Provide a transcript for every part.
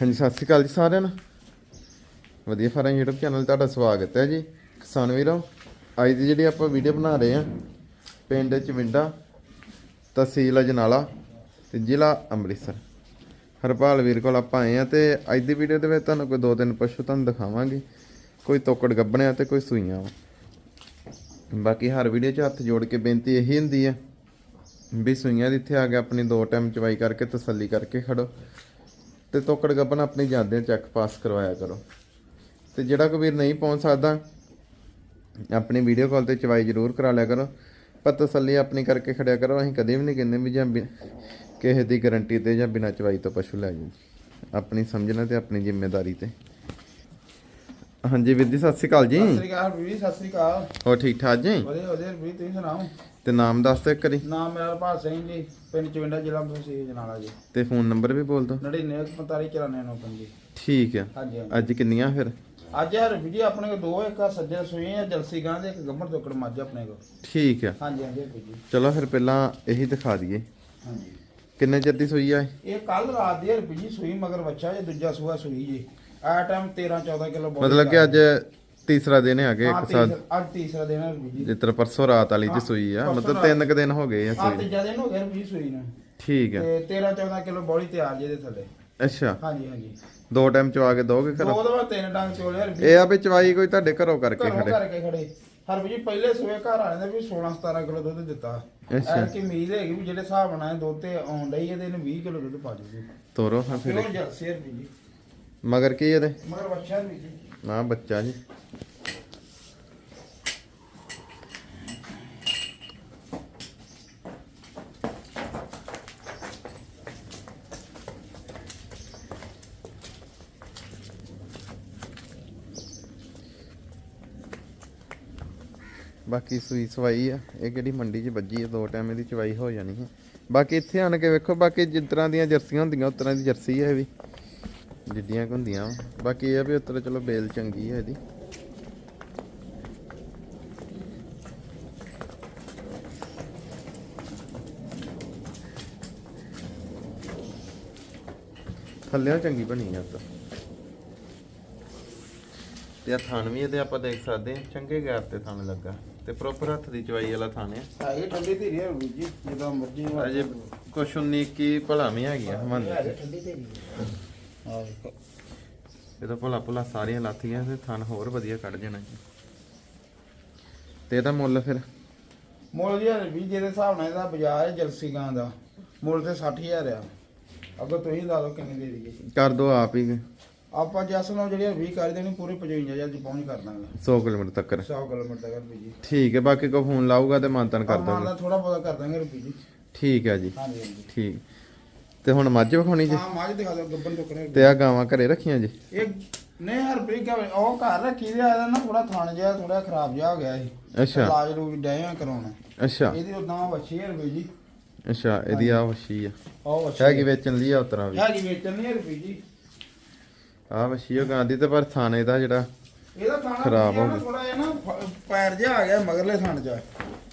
ਹਾਂਜੀ, ਸਤਿ ਸ਼੍ਰੀ ਅਕਾਲ ਜੀ ਸਾਰਿਆਂ ਨੂੰ। ਵਧੀਆ ਫਾਰਮ YouTube ਚੈਨਲ ਤੁਹਾਡਾ ਸਵਾਗਤ ਹੈ ਜੀ। ਕਿਸਾਨ ਵੀਰੋ, ਅੱਜ ਦੀ ਜਿਹੜੀ ਆਪਾਂ ਵੀਡੀਓ ਬਣਾ ਰਹੇ ਆ ਪਿੰਡ ਚਵਿੰਡਾ, ਤਹਿਸੀਲ ਅਜਨਾਲਾ ਤੇ ਜ਼ਿਲ੍ਹਾ ਅੰਮ੍ਰਿਤਸਰ। ਹਰਪਾਲ ਵੀਰ ਕੋਲ ਆਪਾਂ ਆਏ ਆ ਤੇ ਅੱਜ ਦੀ ਵੀਡੀਓ ਦੇ ਵਿੱਚ ਤੁਹਾਨੂੰ ਕੋਈ ਦੋ ਤਿੰਨ ਪਸ਼ੂ ਤੁਹਾਨੂੰ ਦਿਖਾਵਾਂਗੇ। ਕੋਈ ਤੋਕੜ ਗੱਬਣਿਆ ਤੇ ਕੋਈ ਸੂਈਆਂ ਵਾ। ਬਾਕੀ ਹਰ ਵੀਡੀਓ 'ਚ ਹੱਥ ਜੋੜ ਕੇ ਬੇਨਤੀ ਇਹੀ ਹੁੰਦੀ ਹੈ ਵੀ ਸੂਈਆਂ ਦੀ ਇੱਥੇ ਆ ਕੇ ਆਪਣੀ ਦੋ ਟਾਈਮ ਚਵਾਈ ਕਰਕੇ ਤਸੱਲੀ ਕਰਕੇ ਖੜੋ। ਤੇ ਤੋਕੜ ਗੱਬਨ ਆਪਣੀ ਜਾਂਦੇ ਚੈੱਕ ਪਾਸ ਕਰਵਾਇਆ ਕਰੋ। ਤੇ ਜਿਹੜਾ ਕੋਈ ਵੀਰ ਨਹੀਂ ਪਹੁੰਚ ਸਕਦਾ ਆਪਣੀ ਵੀਡੀਓ ਕਾਲ ਤੇ ਚਵਾਈ ਜ਼ਰੂਰ ਕਰਾ ਲਿਆ ਕਰੋ। ਪਰ ਤਸੱਲੀ ਆਪਣੀ ਕਰਕੇ ਖੜਿਆ ਕਰੋ। ਅਸੀਂ ਕਦੇ ਵੀ ਨਹੀਂ ਕਹਿੰਦੇ ਵੀ ਜਾਂ ਕਿਸੇ ਦੀ ਗਾਰੰਟੀ ਤੇ ਜਾਂ ਬਿਨਾਂ ਚਵਾਈ ਤੋਂ ਪਸ਼ੂ ਲੈ ਜਾਓ। ਆਪਣੀ ਸਮਝਣਾ ਤੇ ਆਪਣੀ ਜ਼ਿੰਮੇਵਾਰੀ ਤੇ। ਹਾਂਜੀ ਵੀਰ ਜੀ ਸਤਿ ਸ਼੍ਰੀ ਅਕਾਲ ਜੀ। ਸਤਿ ਸ੍ਰੀ ਅਕਾਲ ਵੀਰ ਸਤਿ ਸ੍ਰੀ ਅਕਾਲ। ਹੋਰ ਠੀਕ ਠਾਕ ਜੀ? ਵਧੀਆ ਵਧੀਆ ਵੀਰ ਤੁਸੀਂ ਸੁਣਾਓ? ਤੇ ਨਾਮ ਦੱਸ ਦਿਓ ਇੱਕ ਵਾਰੀ। ਨਾਮ ਮੇਰਾ ਭਾਲ ਸਿੰਘ ਜੀ ਪਿੰਡ ਚਵਿੰਡਾ ਜ਼ਿਲ੍ਹਾ ਤਹਿਸੀਲ ਜਨਾਲਾ ਜੀ। ਤੇ ਫੋਨ ਨੰਬਰ ਵੀ ਬੋਲ ਦਿਓ। 99459499 ਜੀ ਠੀਕ ਆ। ਹਾਂਜੀ ਹਾਂਜੀ। ਅੱਜ ਕਿੰਨੀਆਂ ਫਿਰ? ਅੱਜ ਯਾਰ ਜੀ ਆਪਣੇ ਕੋਲ ਦੋ ਇੱਕ ਆ ਸੱਜੇ ਸੂਈ ਆ ਜਲਸੀ ਗਾਂ ਦੇ ਇੱਕ ਗੱਭਰ ਤੋਕੜ ਮੱਝ ਆਪਣੇ ਕੋਲ। ਠੀਕ ਆ। ਹਾਂਜੀ ਹਾਂਜੀ ਵੀਰ ਜੀ ਚਲੋ ਫਿਰ ਪਹਿਲਾਂ ਇਹੀ ਦਿਖਾ ਦਈਏ। ਹਾਂਜੀ। ਕਿੰਨੇ ਚਿਰ ਦੀ ਸੂਈ ਆ ਇਹ? ਇਹ ਕੱਲ ਰਾਤ ਦੀ ਵੀਰ ਜੀ ਸੂਈ ਮਗਰ ਬੱਚਾ ਜੇ ਦੂਜਾ ਸੂਆ ਸੂਈ ਜੀ। ਆ ਟਾਈਮ 13 14 ਕਿਲੋ ਮਤਲਬ ਕਿ ਅੱਜ ਤੀਸਰਾ ਦਿਨ ਹੈ ਹਾਂ, ਇੱਕ ਤੀਸਰਾ- ਅੱਜ ਤੀਸਰਾ ਦਿਨ ਹੈ ਜੀ। ਜਿਸ ਤਰ੍ਹਾਂ ਪਰਸੋਂ ਰਾਤ ਵਾਲੀ ਚ ਹਾਂ, ਸੂਈ ਆ। ਮਤਲਬ। ਤਿੰਨ ਕੁ ਦਿਨ ਹੋ ਗਏ ਆ ਸੂਈ। ਤੀਜਾ ਦਿਨ ਹੋ ਵੀਰ ਜੀ ਸੂਈ ਨੂੰ। ਠੀਕ ਆ। ਤੇ 13 14 ਕਿਲੋ ਬੋਲੀ ਤਿਆਰ ਜੇ ਦੇ ਥੱਲੇ। ਅੱਛਾ। ਹਾਂਜੀ ਹਾਂਜੀ। ਦੋ ਟਾਈਮ ਚਵਾ ਕੇ ਦੋਗੇ ਘਰੋਂ? ਦੋ ਦਵਾ ਤਿੰਨ ਡੰਗ ਚੋਲੇ ਯਾਰ ਇਹ ਆ ਵੀ ਚਵਾਈ ਕੋਈ ਤੁਹਾਡੇ ਘਰੋਂ ਕਰਕੇ ਘਰੋਂ ਖੜੇ? ਕਰਕੇ ਖੜੇ। ਹਰ ਜੀ ਪਹਿਲੇ ਸੂਏ ਘਰ ਆਣੇ ਦੇ ਵੀ 16 17 ਕਿਲੋ ਦੁੱਧ ਦਿੱਤਾ। ਅੱਛਾ। ਕੀ ਉਮੀਦ ਹੈਗੀ ਵੀ ਜਿਹੜੇ ਹਿਸਾਬ ਨਾਲ ਦੁੱਧ ਤੇ ਆਉਣ ਡਈ ਇਹਦੇ ਨੇ 20 ਕਿਲੋ ਦੁੱਧ ਪਾ ਜੂਗੀ ਤੋਰੋ ਹਾਂ ਫਿਰ। ਹੈ ਮਗਰ ਕੀ ਇਹਦੇ? ਮਗਰ ਬੱਚਾ ਵੀ ਜੀ। ਨਾ ਬੱਚਾ ਜੀ। ਬਾਕੀ ਸੂਈ ਸਵਾਈ ਆ, ਇਹ ਕਿਹੜੀ ਮੰਡੀ 'ਚ ਵੱਜੀ ਆ, ਦੋ ਟਾਈਮ ਇਹਦੀ ਚਵਾਈ ਹੋ ਜਾਣੀ ਹੈ ਬਾਕੀ ਇੱਥੇ ਆਣ ਕੇ ਵੇਖੋ, ਬਾਕੀ ਜਿਸ ਤਰ੍ਹਾਂ ਦੀਆਂ ਜਰਸੀਆਂ ਹੁੰਦੀਆਂ, ਉਸ ਤਰ੍ਹਾਂ ਦੀ ਜਰਸੀ ਹੈ ਇਹ ਵੀ। ਜਿੱਡੀਆਂ ਹੁੰਦੀਆਂ ਬਾਕੀ ਇਹ ਆ ਵੀ ਉਤਰ ਚਲੋ ਬੇਲ ਚੰਗੀ ਹੈ ਇਹਦੀ। ਥੱਲਿਆਂ ਚੰਗੀ ਬਣੀ ਆ ਤਾਂ ਤੇ ਆ ਥਣ ਵੀ ਇਹਦੇ ਆਪਾਂ ਦੇਖ ਸਕਦੇ ਹਾਂ ਚੰਗੇ ਗੈਰ ਤੇ ਥਣ ਲੱਗਾ। ਤੇ ਪ੍ਰੋਪਰ ਹੱਥ ਦੀ ਚਵਾਈ ਵਾਲਾ ਥਣ ਆ। ਹਾਂ ਇਹ ਠੰਡੀ ਧੀਰੀ ਹੈ ਵੀਰ ਜੀ ਜਦੋਂ ਮਰਜ਼ੀ ਅਜੇ ਕੁਛ 19 ਕੀ ਭਲਾ ਵੀ ਹੈਗੀਆਂ ਹਮਨ ਠੰਡੀ ਧੀਰੀ ਹਾਂ ਵੇਖੋ ਇਹਦਾ ਭਲਾ ਭਲਾ ਸਾਰੀਆਂ ਲਾਥੀਆਂ ਤੇ ਥਣ ਹੋਰ ਵਧੀਆ ਕੱਢ ਜਾਣਾ ਜੀ। ਤੇ ਇਹਦਾ ਮੁੱਲ ਫਿਰ? ਮੁੱਲ ਜੀ ਵੀ ਜਿਹਦੇ ਹਿਸਾਬ ਨਾਲ ਇਹਦਾ ਬਾਜ਼ਾਰ ਹੈ ਜਲਸੀ ਗਾਂ ਦਾ। ਮੁੱਲ ਤੇ 60000 ਆ। ਅੱਗੋਂ ਤੁਸੀਂ ਲਾ ਲਓ ਕਿੰਨੇ ਦੇ ਦਈਏ। ਕਰ ਦੋ ਆਪ ਹੀ। ਆਪਾਂ ਜਸ ਨਾਲ ਜਿਹੜੀ 20 ਕਰ ਦੇਣੀ ਪੂਰੀ 55000 ਚ ਪਹੁੰਚ ਕਰ ਦਾਂਗੇ। 100 ਕਿਲੋਮੀਟਰ ਤੱਕ 100 ਕਿਲੋਮੀਟਰ ਤੱਕ ਵੀ ਜੀ। ਠੀਕ ਹੈ ਬਾਕੀ ਕੋ ਫੋਨ ਲਾਊਗਾ ਤੇ ਮਾਨਤਨ ਕਰ ਦੋਗੇ। ਦਾ ਥੋੜਾ ਬਹੁਤਾ ਕਰ ਦਾਂਗੇ ਰੁਪਏ ਜੀ। ਠੀਕ ਹੈ ਜੀ। ਹਾਂਜੀ ਠੀਕ। ਤੇ ਹੁਣ ਮੱਝ ਵਿਖਾਉਣੀ ਜੀ? ਹਾਂ ਮਾਝ ਦਿਖਾ ਦਿਓ ਗੱਬਨ ਟੁਕਰੇ ਤੇ ਆ ਗਾਵਾਂ ਘਰੇ ਰੱਖੀਆਂ ਜੀ? ਇਹ ਨਹੀਂ ਹਰਪ੍ਰੀਤ ਕਹੇ ਉਹ ਘਰ ਰੱਖੀ ਦੇ ਆਦਾ ਨਾ ਥੋੜਾ ਥਣ ਜਿਹਾ ਥੋੜਾ ਖਰਾਬ ਜਿਹਾ ਹੋ ਗਿਆ ਸੀ। ਅੱਛਾ। ਇਲਾਜ ਰੂਜ ਡਿਆ ਕਰਾਉਣਾ। ਅੱਛਾ। ਇਹਦੀ ਉਦਾਂ ਵੱਛੀ ਹੈ ਰੁਪਏ ਜੀ। ਅੱਛਾ ਇਹਦੀ ਆ ਵਸ਼ੀ ਆ। ਉਹ ਵੱਛੀ ਹੈਗੀ ਵੇਚਣ ਲਈ ਆ ਉਤਰਾ ਵੀ। ਹੈਗੀ ਵੇਚਣ ਨਹੀਂ ਰੁਪਏ ਜੀ। ਆ ਵਸ਼ੀ ਉਹ ਗਾਂ ਦੀ ਤੇ ਪਰ ਥਾਣੇ ਦਾ ਜਿਹੜਾ ਇਹਦਾ ਥਾਣਾ ਖਰਾਬ ਹੋ ਗਿਆ। ਥੋੜਾ ਜਿਹਾ ਨਾ ਫ- ਪੈਰ ਜਿਹਾ ਆ ਗਿਆ ਮਗਰਲੇ ਥਣ ਚ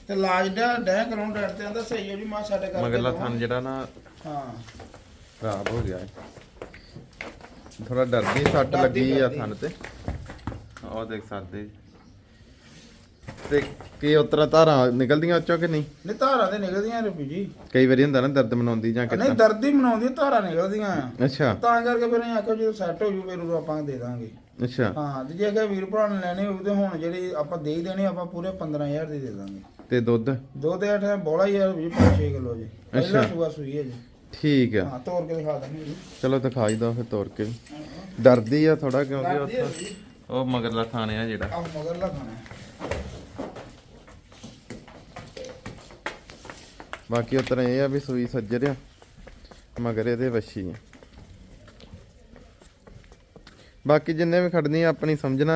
ਤੇ ਇਲਾਜ ਦਾ ਡੈ ਕਰਾਉਣ ਡੈਡ ਤੇ ਆਂਦਾ ਸਹੀ ਹੋ ਜੀ ਮਾ ਸਾਡੇ ਕਰਕੇ ਮਗਰਲਾ। ਥਣ ਜਿਹੜਾ ਨਾ ਹਾਂ ਖਰਾਬ ਹੋ ਗਿਆ ਥੋੜਾ ਡਰਦੀ ਸੱਟ ਡਰਦੀ, ਲੱਗੀ ਆ ਡਰਦੀ। ਥਣ ਤੇ ਆਹ ਦੇਖ ਸਕਦੇ ਜੀ। ਤੇ ਕੀ ਉਤਰਾ ਧਾਰਾਂ ਨਿਕਲਦੀਆਂ ਉੱਚੋਂ ਕਿ ਨਹੀਂ? ਨਹੀਂ ਧਾਰਾਂ ਤੇ ਨਿਕਲਦੀਆਂ ਰੁਪਏ ਜੀ। ਕਈ ਵਾਰੀ ਹੁੰਦਾ ਨਾ ਦਰਦ ਮਨਾਉਂਦੀ ਜਾਂ ਨਹੀਂ ਕਿੱਦਾਂ? ਦਰਦ ਹੀ ਮਨਾਉਂਦੀ ਧਾਰਾਂ ਨਿਕਲਦੀਆਂ ਆ। ਅੱਛਾ। ਤਾਂ ਕਰਕੇ ਫਿਰ ਅਸੀਂ ਆਖਿਆ ਜਦੋਂ ਸੈੱਟ ਹੋ ਜੂ ਫਿਰ ਉਦੋਂ ਆਪਾਂ ਦੇ ਦਾਂਗੇ। ਅੱਛਾ। ਹਾਂ ਤੇ ਜੇ ਕਿ ਵੀਰ ਭਰਾ ਨੇ ਲੈਣੇ ਹੋਊ ਤੇ ਹੁਣ ਜਿਹੜੀ ਆਪਾਂ ਦੇ ਹੀ ਦੇਣੀ ਆਪਾਂ ਪੂਰੇ 15000 ਦੀ ਦੇ ਦਾਂਗੇ। ਤੇ ਦੁੱਧ? ਦੋ ਦੇ ਅੱਠ ਬੋਲਾ ਹੀ ਯਾਰ ਵੀ 5-6 ਕਿਲੋ ਜੀ। ਪਹਿਲਾ ਅੱਛਾ। ਸੂਆ ਸੂਈ ਹੈ ਜੀ। ਠੀਕ ਆ। ਹਾਂ ਤੋੜ ਕੇ ਦਿਖਾ ਦਾਂਗੇ ਜੀ। ਚਲੋ ਦਿਖਾਈ ਦੋ ਫਿਰ ਤੋੜ ਕੇ। ਡਰਦੀ ਆ ਥੋੜਾ ਕਿਉਂਕਿ ਉੱਥੇ। ਉਹ ਮਗਰਲਾ ਥਾਣੇ ਆ ਜਿਹੜਾ। ਆਹ ਮਗਰਲਾ ਖਾਣਾ। ਬਾਕੀ ਉਤਰਾ ਇਹ ਆ ਵੀ ਸੂਈ ਸੱਜਰ ਆ ਮਗਰ ਇਹਦੇ ਵੱਛੀ ਆ। ਬਾਕੀ ਜਿੰਨੇ ਵੀ ਖੜਨੀ ਆਪਣੀ ਸਮਝਣਾ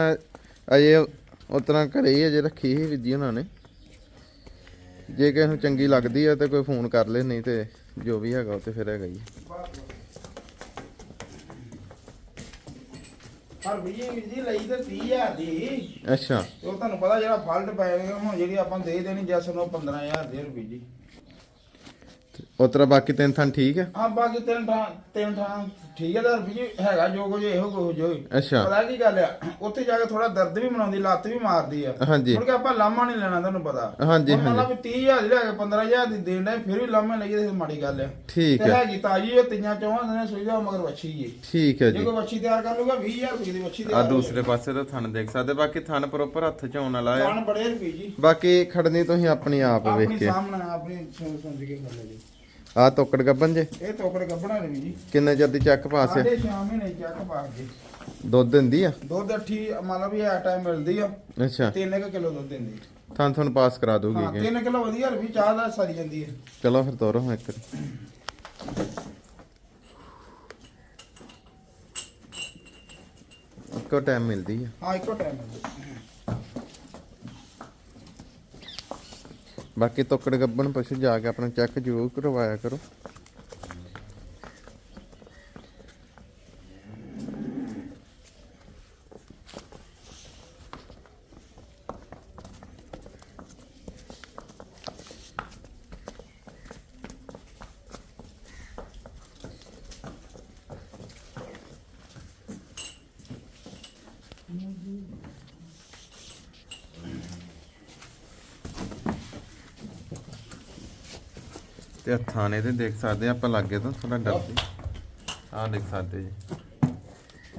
ਅਜੇ ਉਤਰਾ ਘਰੇ ਹੀ ਅਜੇ ਰੱਖੀ ਸੀ ਵਿਧੀ ਉਹਨਾਂ ਨੇ। ਜੇ ਕਿਸੇ ਨੂੰ ਚੰਗੀ ਲੱਗਦੀ ਆ ਤੇ ਕੋਈ ਫੋਨ ਕਰ ਲੈ ਨਹੀਂ ਤੇ ਜੋ ਵੀ ਹੈਗਾ ਉਹ ਤੇ ਫਿਰ ਹੈਗਾ ਹੀ ਪਰ ਵੀ ਜੀ ਲਈ ਤੇ 30000 ਦੀ। ਅੱਛਾ। ਉਹ ਤੁਹਾਨੂੰ ਪਤਾ ਜਿਹੜਾ ਫਾਲਟ ਪੈ ਗਿਆ ਹੁਣ ਜਿਹੜੀ ਆਪਾਂ ਦੇ ਦੇਣੀ ਜਸ ਨੂੰ 15000 ਦੇ ਰੁਪਏ ਜੀ ਉਤਰਾ ਬਾਕੀ ਤਿੰਨ ਥਾਂ ਠੀਕ ਹੈ? ਹਾਂ ਬਾਕੀ ਤਿੰਨ ਥਾਂ ਤਿੰਨ ਥਾਂ ਠੀਕ ਹੈ ਦਰ ਵੀ ਹੈਗਾ ਜੋ ਕੁਝ ਇਹੋ ਕੁਝ ਜੋ ਹੀ ਅੱਛਾ। ਪਤਾ ਕੀ ਗੱਲ ਆ ਉੱਥੇ ਜਾ ਕੇ ਥੋੜਾ ਦਰਦ ਵੀ ਮਨਾਉਂਦੀ ਲੱਤ ਵੀ ਮਾਰਦੀ ਆ। ਹਾਂਜੀ। ਮੁੜ ਕੇ ਆਪਾਂ ਲਾਮਾ ਨਹੀਂ ਲੈਣਾ ਤੁਹਾਨੂੰ ਪਤਾ। ਹਾਂਜੀ, ਹੁਣ ਮੰਨ ਲਾ ਵੀ 30000 ਦੀ ਲੈ ਕੇ 15000 ਦੀ ਦੇਣ ਦਾ ਫਿਰ ਵੀ ਲਾਮਾ ਲਈਏ ਤੇ ਮਾੜੀ ਗੱਲ ਆ। ਠੀਕ ਤੇ ਹੈ। ਹੈਗੀ ਤਾਜੀ ਉਹ ਤੀਆਂ ਚੌਹਾਂ ਦਿਨਾਂ ਸੂਈ ਦਾ ਮਗਰ ਵੱਛੀ ਏ ਠੀਕ ਹੈ ਜੇ। ਜੀ ਕੋਈ ਵੱਛੀ ਤਿਆਰ ਕਰ ਲੂਗਾ 20000 ਰੁਪਏ ਦੀ ਵੱਛੀ ਆ ਤਿਆਰ ਦੂਸਰੇ ਪਾਸੇ ਦਾ ਥਣ ਦੇਖ ਸਕਦੇ ਬਾਕੀ ਥਣ ਪ੍ਰੋਪਰ ਹੱਥ ਚ ਆਉਣ ਵਾਲਾ ਆ। ਕਾਨ ਬੜੇ ਰੁਪਏ ਜੀ। ਬਾਕੀ ਖੜਨੀ ਤੁਸੀਂ ਆਪਣੀ ਆਪ ਵੇਖ ਆਪਣੀ ਕੇ ਸਾਹਮਣੇ ਆਪਣੀ ਸੁਣ ਕੇ ਕਰ ਲੈ ਜੀ। ਆ ਤੋਕੜ ਗੱਬਨ ਜੇ? ਇਹ ਤੋਕੜ ਗੱਬਣਾ ਨੇ ਜੀ। ਕਿੰਨੇ ਚਿਰ ਦੀ ਚੱਕ ਪਾਸ ਆ ਸਾਡੇ 6 ਮਹੀਨੇ ਚੱਕ ਪਾ ਕੇ। ਦੁੱਧ ਦਿੰਦੀ ਆ? ਦੁੱਧ ਅੱਠੀ ਮੰਨ ਲਓ ਵੀ ਆ ਟਾਈਮ ਮਿਲਦੀ ਆ। ਅੱਛਾ। 3 ਕਿਲੋ ਦੁੱਧ ਦਿੰਦੀ। ਥਣ ਤੁਹਾਨੂੰ ਪਾਸ ਕਰਾ ਹਾਂ ਦੂਗੀ ਕਿ 3 ਕਿਲੋ ਵਧੀਆ ਰੁਪਏ ਚਾਹ ਦਾ ਸਰੀ ਜਾਂਦੀ ਹੈ ਚਲੋ ਫਿਰ ਤੋਰੋ ਹਾਂ ਇੱਕ। ਇੱਕੋ ਟਾਈਮ ਮਿਲਦੀ ਆ। ਹਾਂ ਇੱਕੋ ਟਾਈਮ ਮਿਲਦੀ ਬਾਕੀ ਤੋਕੜ ਗੱਬਣ ਪਸ਼ੂ ਜਾ ਕੇ ਆਪਣਾ ਚੈੱਕ ਜ਼ਰੂਰ ਕਰਵਾਇਆ ਕਰੋ। ਤੇ ਹੱਥਾਂ ਨੇ ਤੇ ਦੇਖ ਸਕਦੇ ਆ ਆਪਾਂ ਲੱਗੇ ਤੋਂ ਥੋੜਾ ਡਰਦੇ ਆਹ ਦੇਖ ਸਕਦੇ ਜੀ।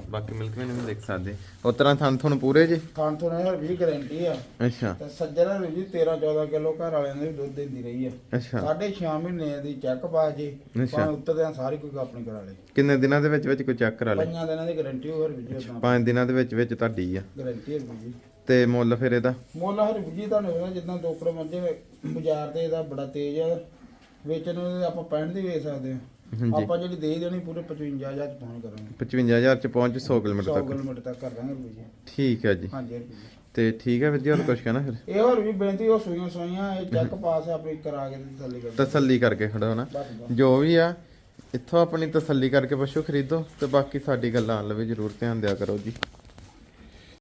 ਬਾਕੀ ਮਿਲਕ ਵੀ ਦੇਖ ਸਕਦੇ। ਉਸ ਤਰ੍ਹਾਂ ਥਣ ਤੁਹਾਨੂੰ ਪੂਰੇ ਜੀ? ਖਾਣ ਤੋਂ ਨਾ ਵੀ ਗਾਰੰਟੀ ਆ। ਅੱਛਾ। ਤੇ ਸੱਜਣਾ ਵੀ ਜੀ 13 14 ਕਿਲੋ ਘਰ ਵਾਲਿਆਂ ਦੇ ਦੁੱਧ ਦਿੰਦੀ ਰਹੀ ਆ। ਅੱਛਾ। ਸਾਢੇ 6 ਮਹੀਨੇ ਦੀ ਚੈੱਕ ਪਾ ਜੇ। ਭਾਵੇਂ ਉੱਤਰ ਦੇ ਸਾਰੀ ਕੋਈ ਆਪਣੀ ਕਰਾ ਲੇ ਕਿੰਨੇ ਦਿਨਾਂ ਦੇ ਵਿੱਚ ਵਿੱਚ ਕੋਈ ਚੈੱਕ ਕਰਾ ਲੇ ਪੰਜਾਂ ਦਿਨਾਂ ਦੀ ਗਾਰੰਟੀ ਹੋਰ ਵੀ ਜੀ ਪੰਜ ਦਿਨਾਂ ਦੇ ਵਿੱਚ ਵਿੱਚ ਤੁਹਾਡੀ ਆ। ਗਾਰੰਟੀ ਹੈ ਜੀ। ਤੇ ਮੁੱਲ ਫਿਰ ਇਹਦਾ? ਮੁੱਲ ਹਰ ਵੀ ਜੀ ਤੁਹਾਨੂੰ ਜਿੱਦਾਂ ਦੋਕੜ ਮੰਜੇ ਬਾਜ਼ਾਰ ਤੇ ਇਹਦਾ ਬੜਾ ਤੇਜ਼ ਆ। ਵੇਚਣ ਨੂੰ ਆਪਾਂ 65 ਦੀ ਵੇਚ ਸਕਦੇ ਆ ਹਾਂਜੀ। ਆਪਾਂ ਜਿਹੜੀ ਦੇ ਦੇਣੀ ਪੂਰੇ 55000 ਚ ਪਹੁੰਚ ਕਰਾਂਗੇ। 55000 ਚ ਪਹੁੰਚ 100 ਕਿਲੋਮੀਟਰ 100 ਤੱਕ। ਕਿਲੋਮੀਟਰ ਤੱਕ ਕਰ ਦਾਂਗੇ ਜੀ ਠੀਕ ਹੈ ਜੀ। ਹਾਂਜੀ ਤੇ ਠੀਕ ਹੈ ਵੀਰ ਜੀ ਹੋਰ ਕੁਝ ਕਹਿਣਾ ਫਿਰ? ਇਹ ਹੋਰ ਵੀ ਬੇਨਤੀ ਉਹ ਸੂਈਆਂ ਸੂਈਆਂ ਇਹ ਚੈੱਕ ਪਾਸ ਆਪਣੀ ਕਰਾ ਕੇ ਤਸੱਲੀ ਕਰ ਤਸੱਲੀ ਕਰਕੇ ਖੜੋ ਬਸ। ਜੋ ਵੀ ਆ ਇੱਥੋਂ ਆਪਣੀ ਤਸੱਲੀ ਕਰਕੇ ਪਸ਼ੂ ਖਰੀਦੋ ਤੇ ਬਾਕੀ ਸਾਡੀ ਗੱਲਾਂ ਵੱਲ ਵੀ ਜ਼ਰੂਰ ਧਿਆਨ ਦਿਆ ਕਰੋ ਜੀ।